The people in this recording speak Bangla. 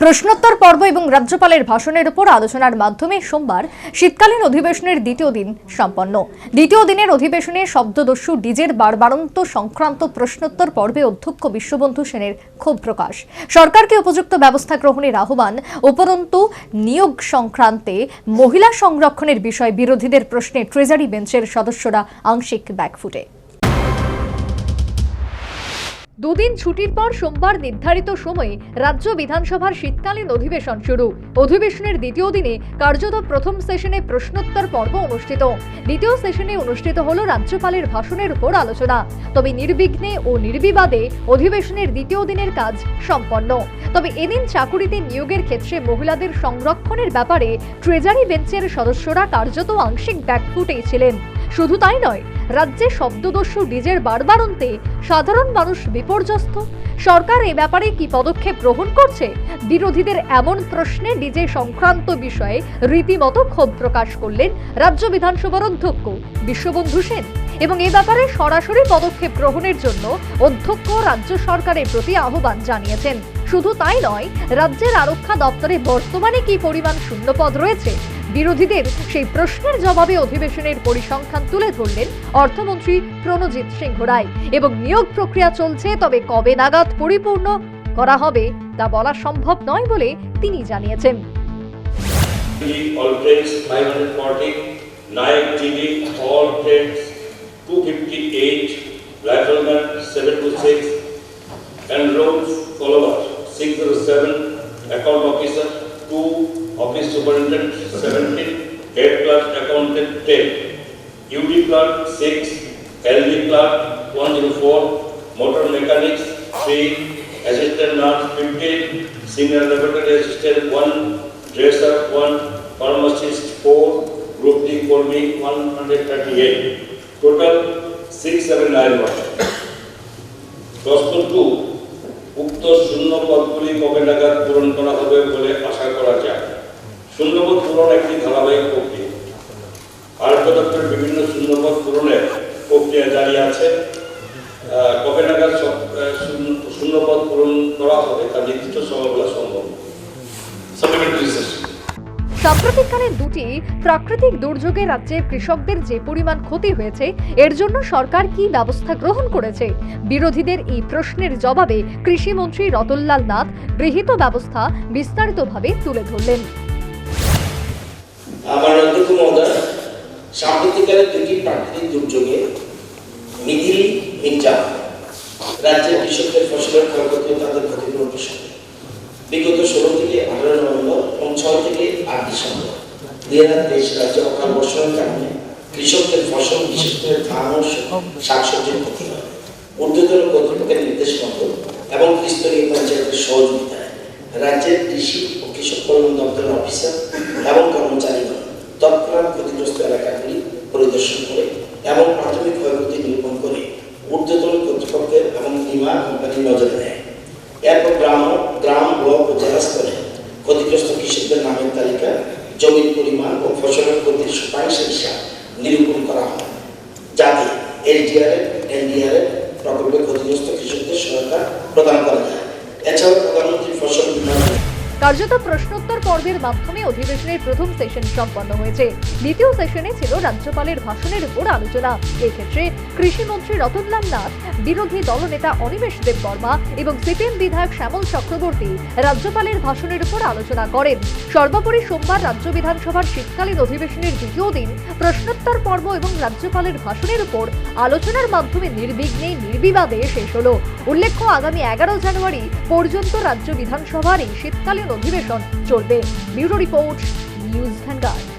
প্রশ্নোত্তর পর্ব এবং রাজ্যপালের ভাষণের উপর আলোচনার মাধ্যমে সোমবার শীতকালীন অধিবেশনের দ্বিতীয় দিন সম্পন্ন। দ্বিতীয় দিনের অধিবেশনে শব্দদস্যু ডিজের বারবারন্ত সংক্রান্ত প্রশ্নোত্তর পর্বে অধ্যক্ষ বিশ্ববন্ধু সেনের ক্ষোভ প্রকাশ। সরকারকে উপযুক্ত ব্যবস্থা গ্রহণের আহ্বান, উপরন্তু নিয়োগ সংক্রান্তে মহিলা সংরক্ষণের বিষয় বিরোধীদের প্রশ্নে ট্রেজারি বেঞ্চের সদস্যরা আংশিক ব্যাকফুটে। দুদিন ছুটির পর সোমবার নির্ধারিত সময়ে রাজ্য বিধানসভার শীতকালীন অধিবেশন শুরু। অধিবেশনের দ্বিতীয় দিনে কার্যত প্রথম সেশনে প্রশ্নোত্তর পর্ব অনুষ্ঠিত। দ্বিতীয় সেশনে অনুষ্ঠিত হল রাজ্যপালের ভাষণের উপর আলোচনা। তবে নির্বিঘ্নে ও নির্বিবাদে অধিবেশনের দ্বিতীয় দিনের কাজ সম্পন্ন। তবে এদিন চাকুরিতে নিয়োগের ক্ষেত্রে মহিলাদের সংরক্ষণের ব্যাপারে ট্রেজারি বেঞ্চের সদস্যরা কার্যত আংশিক ব্যাকফুটেই ছিলেন। শুধু তাই নয়, রাজ্যে শব্দদস্যু ডিজের বারবারন্তে সাধারণ মানুষ বিপর্যস্ত। সরকার এ ব্যাপারে কি পদক্ষেপ গ্রহণ করছে? বিরোধীদের এমন প্রশ্নে ডিজে সংক্রান্ত বিষয়ে রীতিমতো ক্ষোভ প্রকাশ করলেন রাজ্য বিধানসভার অধ্যক্ষ বিশ্ববন্ধু সেন এবং এ ব্যাপারে সরাসরি পদক্ষেপ গ্রহণের জন্য অধ্যক্ষ রাজ্য সরকারের প্রতি আহ্বান জানিয়েছেন। শুধু তাই নয়, রাজ্যের আরক্ষা দপ্তরে বর্তমানে কি পরিমাণ শূন্যপদ রয়েছে বিরোধীদের সেই প্রশ্নের জবাবে অধিবেশনের পরিসংখ্যান তুলে ধরলেন অর্থমন্ত্রী প্রণজিৎ সিংহ রায়। এবং নিয়োগ প্রক্রিয়া চলছে তবে কবে নাগাদ পরিপূর্ণ করা হবে তা বলা সম্ভব নয় বলে তিনি জানিয়েছেন। TD all trades 540, night TD all trades 258, rifleman 726, 2, office superintendent 17, head clerk accountant 10, UD clerk 6, LD clerk 104, motor mechanics 3, assistant nurse 15, senior laboratory assistant 1, dresser 1, pharmacist 4, group D for me 138. Total 6791. প্রশ্ন টু উক্ত শূন্য পদগুলি কবে নাগাদ পূরণ করা হবে বলে আশা করা যায় শূন্যপদ পূরণ একটি ধারাবাহিক প্রক্রিয়া। আরোগ্য দপ্তরের বিভিন্ন শূন্যপদ পূরণের প্রক্রিয়া জারি আছে। কবে নাগাদ শূন্যপদ পূরণ করা হবে তা নির্দিষ্ট সময় সম্ভব। সাপ্লিমেন্টারি সাম্প্রতিককালে দুটি প্রাকৃতিক দুর্যোগে রাজ্যের কৃষকদের যে পরিমাণ ক্ষতি হয়েছে, এর জন্য সরকার কি ব্যবস্থা গ্রহণ করেছে? বিরোধীদের এই প্রশ্নের জবাবে কৃষিমন্ত্রী রতনলাল নাথ গৃহীত ব্যবস্থা বিস্তারিতভাবে তুলে ধরলেন। আমার অধ্যক্ষ মহোদয়, সাম্প্রতিককালে দুটি প্রাকৃতিক দুর্যোগে মিথিলি মির্জা রাজ্যের কৃষকদের ফসলের ক্ষয়ক্ষতি তাদের ক্ষতিপূরণ প্রসঙ্গে বিগত ষোলো থেকে আঠারো নভেম্বর এবং ছয় থেকে আট ডিসেম্বর দুই হাজার তেইশ রাজ্যে অকাল বর্ষণের কারণে কৃষকদের ফসল বিশেষ করে ধান ও শাকসবজির ক্ষতি হয়। ঊর্ধ্বতন কর্তৃপক্ষের নির্দেশ মতো এবং ত্রিস্তরীয় পঞ্চায়েতের সহযোগিতায় রাজ্যের কৃষি ও কৃষক কল্যাণ দপ্তরের অফিসার এবং কর্মচারীগণ তৎক্ষণাৎ ক্ষতিগ্রস্ত এলাকাগুলি পরিদর্শন করে এবং প্রাথমিক ক্ষয়ক্ষতি নিরূপণ করে ঊর্ধ্বতন কর্তৃপক্ষের এবং বীমা নজরে দেয় এরপর গ্রাম গ্রাম ব্লক ও জেলা স্তরে ক্ষতিগ্রস্ত কৃষকদের নামের তালিকা, জমির পরিমাণ ও ফসলের প্রতি শতাংশের হিসাব নিরূপণ করা হয়, যাতে এলডিআরএফ, এনডিআরএফ প্রকল্পে ক্ষতিগ্রস্ত কৃষকদের সহায়তা প্রদান করা যায়। এছাড়াও প্রধানমন্ত্রী ফসল বীমা কার্যত প্রশ্নোত্তর পর্বের মাধ্যমে অধিবেশনের প্রথম সেশন সম্পন্ন হয়েছে। দ্বিতীয় সেশনে ছিল রাজ্যপালের ভাষণের উপর আলোচনা। এক্ষেত্রে কৃষিমন্ত্রী রতনলাল নাথ, বিরোধী দলনেতা অনিমেষ দেব বর্মা এবং সিপিএম বিধায়ক শ্যামল চক্রবর্তী রাজ্যপালের ভাষণের উপর আলোচনা করেন। সর্বোপরি সোমবার রাজ্য বিধানসভার শীতকালীন অধিবেশনের দ্বিতীয় দিন প্রশ্নোত্তর পর্ব এবং রাজ্যপালের ভাষণের উপর আলোচনার মাধ্যমে নির্বিঘ্নে নির্বিবাদে শেষ হল। উল্লেখ্য, আগামী এগারো জানুয়ারি পর্যন্ত রাজ্য বিধানসভার এই শীতকালীন অধিবেশন চলবে ব্যুরো রিপোর্ট নিউজ ভ্যানগার্ড।